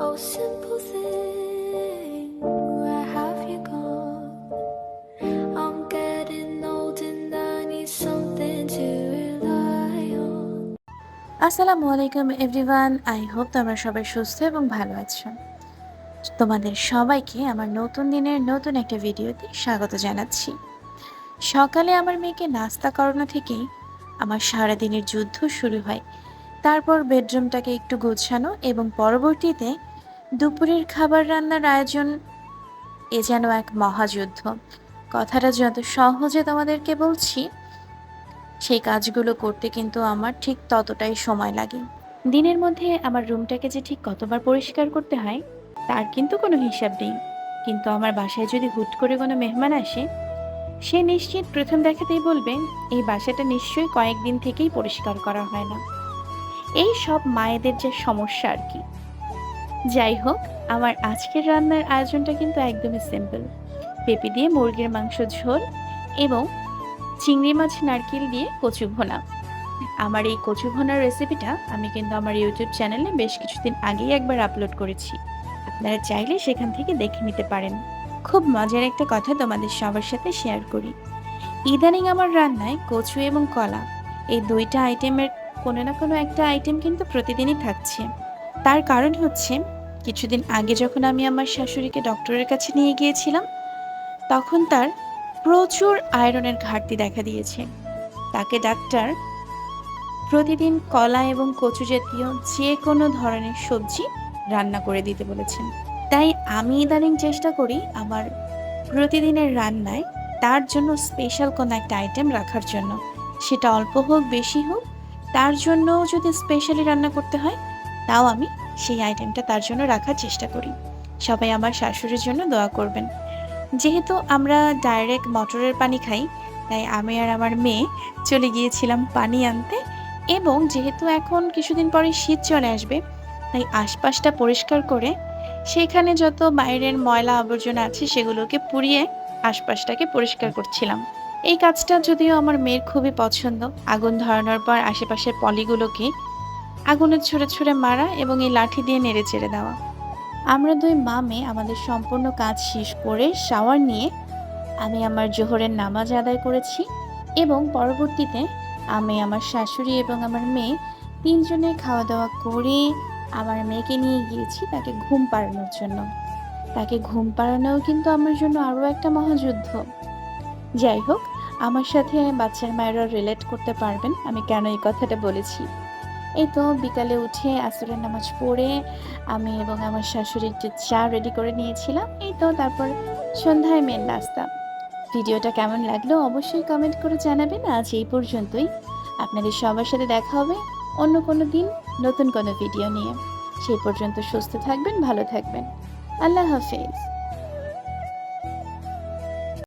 Oh. আসসালামু আলাইকুম everyone I hope তোমরা সবাই সুস্থ এবং ভালো আছো। তোমাদের সবাইকে আমার নতুন দিনের নতুন একটা ভিডিওতে স্বাগত জানাচ্ছি। সকালে আমার মেয়েকে নাস্তা করানো থেকেই আমার সারাদিনের যুদ্ধ শুরু হয়। তারপর বেডরুমটাকে একটু গোছানো এবং পরবর্তীতে দুপুরের খাবার রান্নার আয়োজন এ যেন এক মহাযুদ্ধ। কথাটা যত সহজে তোমাদেরকে বলছি, সেই কাজগুলো করতে কিন্তু আমার ঠিক ততটাই সময় লাগে। দিনের মধ্যে আমার রুমটাকে যে ঠিক কতবার পরিষ্কার করতে হয়, তার কিন্তু কোনো হিসাব নেই। কিন্তু আমার বাসায় যদি হুট করে কোনো মেহমান আসে, সে নিশ্চিত প্রথম দেখাতেই বলবে, এই বাসাটা নিশ্চয়ই কয়েকদিন থেকেই পরিষ্কার করা হয় না। এই সব মায়েদের যে সমস্যা আর কি। যাই হোক, আমার আজকের রান্নার আয়োজনটা কিন্তু একদমই সিম্পল পেঁপে দিয়ে মুরগির মাংস ঝোল এবং চিংড়ি মাছ, নারকেল দিয়ে কচু ভোনা। আমার এই কচু ভোনার রেসিপিটা আমি কিন্তু আমার ইউটিউব চ্যানেলে বেশ কিছুদিন আগেই একবার আপলোড করেছি। আপনারা চাইলে সেখান থেকে দেখে নিতে পারেন। খুব মজার একটা কথা তোমাদের সবার সাথে শেয়ার করি। ইদানিং আমার রান্নায় কচু এবং কলা, এই দুইটা আইটেমের কোনো না কোনো একটা আইটেম কিন্তু প্রতিদিনই থাকছে। তার কারণ হচ্ছে, কিছুদিন আগে যখন আমি আমার শাশুড়িকে ডক্টরের কাছে নিয়ে গিয়েছিলাম, তখন তার প্রচুর আয়রনের ঘাটতি দেখা দিয়েছে। তাকে ডাক্তার প্রতিদিন কলা এবং কচু জাতীয় যে কোনো ধরনের সবজি রান্না করে দিতে বলেছেন। তাই আমি ইদানিং চেষ্টা করি আমার প্রতিদিনের রান্নায় তার জন্য স্পেশাল কোনো একটা আইটেম রাখার জন্য। সেটা অল্প হোক, বেশি হোক তার জন্যও যদি স্পেশালি রান্না করতে হয়, তাও আমি সেই আইটেমটা তার জন্য রাখার চেষ্টা করি। সবাই আমার শাশুড়ির জন্য দোয়া করবেন। যেহেতু আমরা ডাইরেক্ট মটরের পানি খাই, তাই আমি আর আমার মেয়ে চলে গিয়েছিলাম পানি আনতে এবং যেহেতু এখন কিছুদিন পরে শীত চলে আসবে, তাই আশপাশটা পরিষ্কার করে সেখানে যত বাইরের ময়লা আবর্জনা আছে সেগুলোকে পুড়িয়ে আশপাশটাকে পরিষ্কার করছিলাম। এই কাজটা যদিও আমার মেয়ের খুবই পছন্দ। আগুন ধরানোর পর আশেপাশের পলিগুলোকে আগুনের ছুঁড়ে ছুঁড়ে মারা এবং এই লাঠি দিয়ে নেড়ে চেড়ে দেওয়া। আমরা দুই মা মেয়ে আমাদের সম্পূর্ণ কাজ শেষ করে শাওয়ার নিয়ে আমি আমার জোহরের নামাজ আদায় করেছি এবং পরবর্তীতে আমি আমার শাশুড়ি এবং আমার মেয়ে তিনজনে খাওয়া দাওয়া করে আমার মেয়েকে নিয়ে গিয়েছি তাকে ঘুম পাড়ানোর জন্য। তাকে ঘুম পাড়ানোও কিন্তু আমার জন্য আরও একটা মহাযুদ্ধ। যাই হোক আমার সাথে বাচ্চার মায়েরা রিলেট করতে পারবেন। আমি কেন এই কথাটা বলেছি? এই তো বিকালে উঠে আসরের নামাজ পড়ে আমি এবং আমার শাশুড়ি একটু চা রেডি করে নিয়েছিলাম, এই তো তারপর সন্ধ্যায় মেন নাস্তা। ভিডিওটা কেমন লাগল অবশ্যই কমেন্ট করে জানাবেন। আজ এই পর্যন্তই। আপনাদের সবার সাথে দেখা হবে অন্য কোনো দিন, নতুন কোনো ভিডিও নিয়ে। সেই পর্যন্ত সুস্থ থাকবেন, ভালো থাকবেন। আল্লাহ হাফেজ।